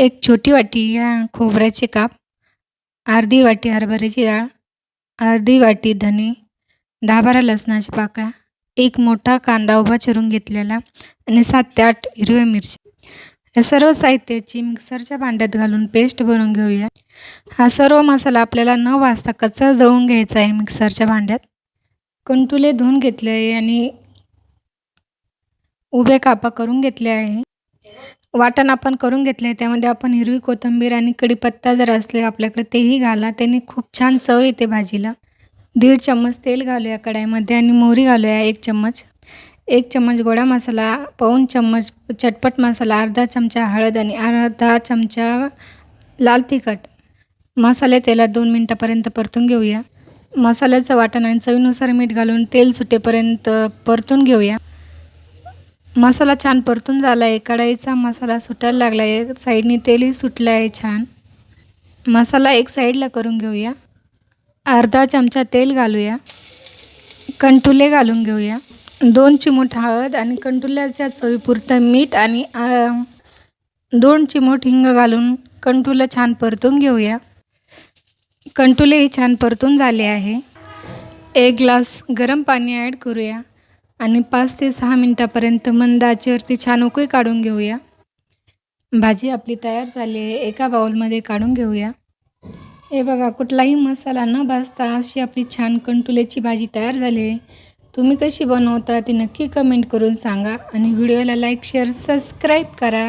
एक छोटी वाटी या खोबऱ्याचे काप अर्धी वाटी हरभऱ्याची डाळ अर्धी वाटी धने दहा बारा लसणाच्या पाकळ्या एक मोठा कांदा उभा चिरून घेतलेला आणि सात ते आठ हिरव्या मिरची या सर्व साहित्याची मिक्सरच्या भांड्यात घालून पेस्ट बनवून घेऊया. हा सर्व मसाला आपल्याला न वाजता कच्चा दळून घ्यायचा आहे मिक्सरच्या भांड्यात. कंटुले धुवून घेतले आहे आणि उभे कापा करून घेतले आहे. वाटण आपण करून घेतले आहे त्यामध्ये आपण हिरवी कोथिंबीर आणि कढीपत्ता जर असले आपल्याकडे तेही घाला. त्याने खूप छान चव येते भाजीला. दीड चम्मच तेल घालूया कढाईमध्ये आणि मोहरी घालूया एक चम्मच. एक चम्मच गोडा मसाला पाऊन चम्मच चटपट मसाला अर्धा चमचा हळद आणि अर्धा चमचा लाल तिखट. मसाले तेलात दोन मिनटापर्यंत परतून घेऊया. मसाल्याचं वाटण आणि चवीनुसार मीठ घालून तेल सुटेपर्यंत परतून घेऊया. मसाला छान परतून झाला आहे कढाईचा मसाला सुटायला लागला आहे साईडने तेलही सुटलं आहे छान. मसाला एक साईडला करून घेऊया. अर्धा चमचा तेल घालूया. कंटुले घालून घेऊया. दोन चिमूट हळद आणि कंटुल्याच्या चवीपुरतं मीठ आणि दोन चिमूट हिंग घालून कंटुलं छान परतून घेऊया. कंटुलेही छान परतून झाले आहे. एक ग्लास गरम पाणी ॲड करूया. आणि पाच ते सहा मिनटापर्यंत मंद आचेवरती छान उकळी काढून घेऊया. भाजी आपली तयार झाली आहे. एका बाउलमध्ये काढून घेऊया. हे बघा कुठलाही मसाला न भाजता अशी आपली छान कंटुलेची भाजी तयार झाली आहे. तुम्ही कशी बनवता ती नक्की कमेंट करून सांगा आणि व्हिडिओला लाईक शेअर सबस्क्राईब करा.